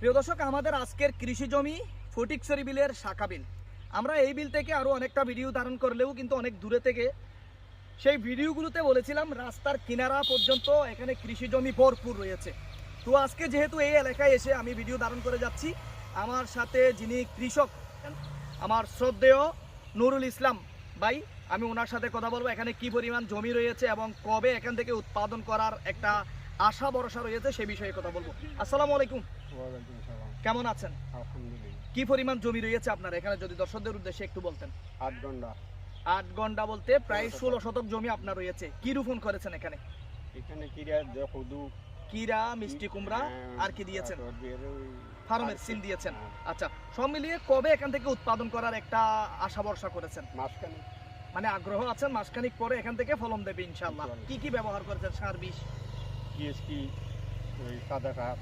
প্রিয় দর্শক, আমাদের আজকের কৃষি জমি ফটিকসরি বিলের শাখা বিল। আমরা এই বিল থেকে আরও অনেকটা ভিডিও ধারণ করলেও কিন্তু অনেক দূরে থেকে সেই ভিডিওগুলোতে বলেছিলাম, রাস্তার কিনারা পর্যন্ত এখানে কৃষি জমি ভরপুর রয়েছে। তো আজকে যেহেতু এই এলাকায় এসে আমি ভিডিও ধারণ করে যাচ্ছি, আমার সাথে যিনি কৃষক, আমার শ্রদ্ধেয় নুরুল ইসলাম ভাই, আমি ওনার সাথে কথা বলব, এখানে কি পরিমাণ জমি রয়েছে এবং কবে এখান থেকে উৎপাদন করার একটা আশা ভরসা রয়েছে সে বিষয়ে কথা বলব। আসসালামু আলাইকুম। কেমন আছেন? কি পরিমাণ জমি রয়েছে আপনার? এখানে যদি দর্শকদের উদ্দেশ্যে একটু বলতেন। আট ঘণ্টা। আট ঘণ্টা বলতে প্রায় ষোলো শতক জমি আপনার রয়েছে। কি রোপণ করেছেন এখানে? এখানে কিরা মিষ্টি কুমড়া আর কি দিয়েছেন? ফার্মের সিম দিয়েছেন। আচ্ছা সব মিলিয়ে কবে এখান থেকে উৎপাদন করার একটা আশা ভরসা করেছেন? মাঝখানে মানে আগ্রহ আছেন মাসখানিক পরে এখান থেকে ফলন দেবে ইনশাল্লাহ কি কি ব্যবহার করেছেন? সার বিষ? টিএসপি ওই সাদা সার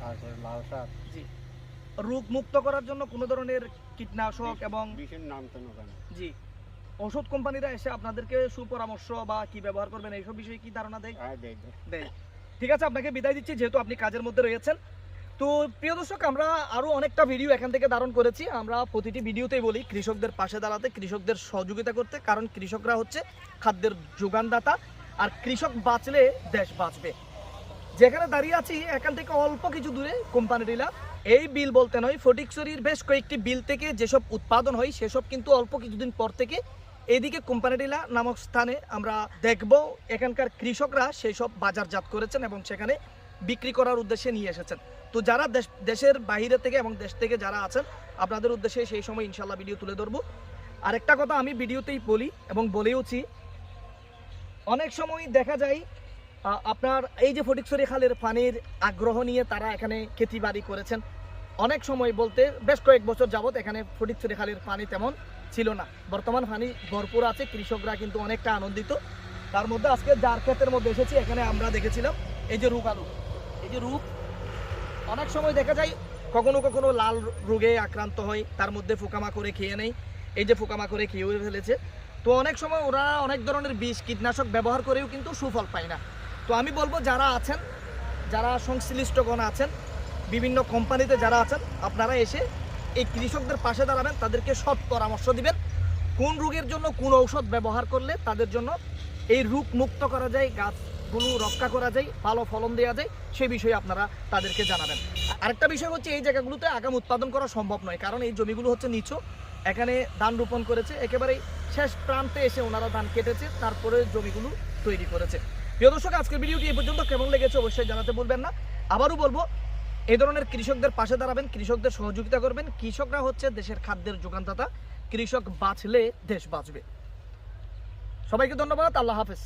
তারপরে লাল সার জি। রোগ মুক্ত করার জন্য কোনো ধরনের কীটনাশক এবং বিষের নাম তো জানি। জি। ওষুধ কোম্পানিরা এসে আপনাদেরকে সুপরামর্শ বা কি ব্যবহার করবেন এইসব বিষয়ে কি ধারণা দেয়? হ্যাঁ দেয় ঠিক আছে আপনাকে বিদায় দিচ্ছি যেহেতু আপনি কাজের মধ্যে রয়েছেন। তো প্রিয় দর্শক আমরা আরও অনেকটা ভিডিও এখান থেকে ধারণ করেছি। আমরা প্রতিটি ভিডিওতেই বলি কৃষকদের পাশে দাঁড়াতে কৃষকদের সহযোগিতা করতে কারণ কৃষকরা হচ্ছে খাদ্যের যোগানদাতা। আর কৃষক বাঁচলে দেশ বাঁচবে। যেখানে দাঁড়িয়ে আছি, এখান থেকে অল্প কিছু দূরে কোম্পানিরা এই বিল বলতে নয়, ফটিকছড়ির বেশ কয়েকটি বিল থেকে যেসব উৎপাদন হয়, সেসব কিন্তু অল্প কিছুদিন পর থেকে এইদিকে কোম্পানিটিলা নামক স্থানে আমরা দেখব। এখানকার কৃষকরা সেই সব বাজারজাত করেছেন এবং সেখানে বিক্রি করার উদ্দেশ্যে নিয়ে এসেছেন। তো যারা দেশ দেশের বাইরে থেকে এবং দেশ থেকে যারা আছেন, আপনাদের উদ্দেশ্যে সেই সময় ইনশাল্লাহ ভিডিও তুলে ধরবো। আরেকটা কথা আমি ভিডিওতেই বলি এবং বলেওছি অনেক সময় দেখা যায় আপনার এই যে ফটিকছড়ি খালের পানির আগ্রহ নিয়ে তারা এখানে খেতি বাড়ি করেছেন। অনেক সময় বলতে বেশ কয়েক বছর যাবত এখানে ফটিকছড়ি খালের পানি তেমন ছিল না। বর্তমান পানি ভরপুর আছে, কৃষকরা কিন্তু অনেকটা আনন্দিত। তার মধ্যে আজকে যার ক্ষেতের মধ্যে এসেছি, এখানে আমরা দেখেছিলাম এই যে রূপ আলু। এই যে রূপ, অনেক সময় দেখা যায় কখনো কখনো লাল রোগে আক্রান্ত হয়, তার মধ্যে পোকামাকড়ে খেয়ে নেই এই যে পোকামাকড়ে খেয়ে ফেলেছে। তো অনেক সময় ওরা অনেক ধরনের বিষ, কীটনাশক ব্যবহার করেও কিন্তু সুফল পায় না। তো আমি বলব যারা আছেন, যারা সংশ্লিষ্টগণ আছেন, বিভিন্ন কোম্পানিতে যারা আছেন, আপনারা এসে এই কৃষকদের পাশে দাঁড়াবেন, তাদেরকে সৎ পরামর্শ দিবেন। কোন রোগের জন্য কোন ঔষধ ব্যবহার করলে তাদের জন্য এই রোগ মুক্ত করা যায়, গাছগুলো রক্ষা করা যায়, ভালো ফলন দেওয়া যায়, সে বিষয়ে আপনারা তাদেরকে জানাবেন। আরেকটা বিষয় হচ্ছে এই জায়গাগুলোতে আগাম উৎপাদন করা সম্ভব নয়, কারণ এই জমিগুলো হচ্ছে নিচু। এখানে ধান রোপণ করেছে একেবারেই শেষ প্রান্তে এসে ওনারা ধান কেটেছে, তারপরে জমিগুলো তৈরি করেছে। প্রিয় দর্শক, আজকের ভিডিওটি এই পর্যন্ত কেমন লেগেছে অবশ্যই জানাতে বলবেন না। আবারও বলব এই ধরনের কৃষকদের পাশে দাঁড়াবেন, কৃষকদের সহযোগিতা করবেন। কৃষকরা হচ্ছে দেশের খাদ্যের যোগানদাতা, কৃষক বাঁচলে দেশ বাঁচবে। সবাইকে ধন্যবাদ, আল্লাহ হাফেজ।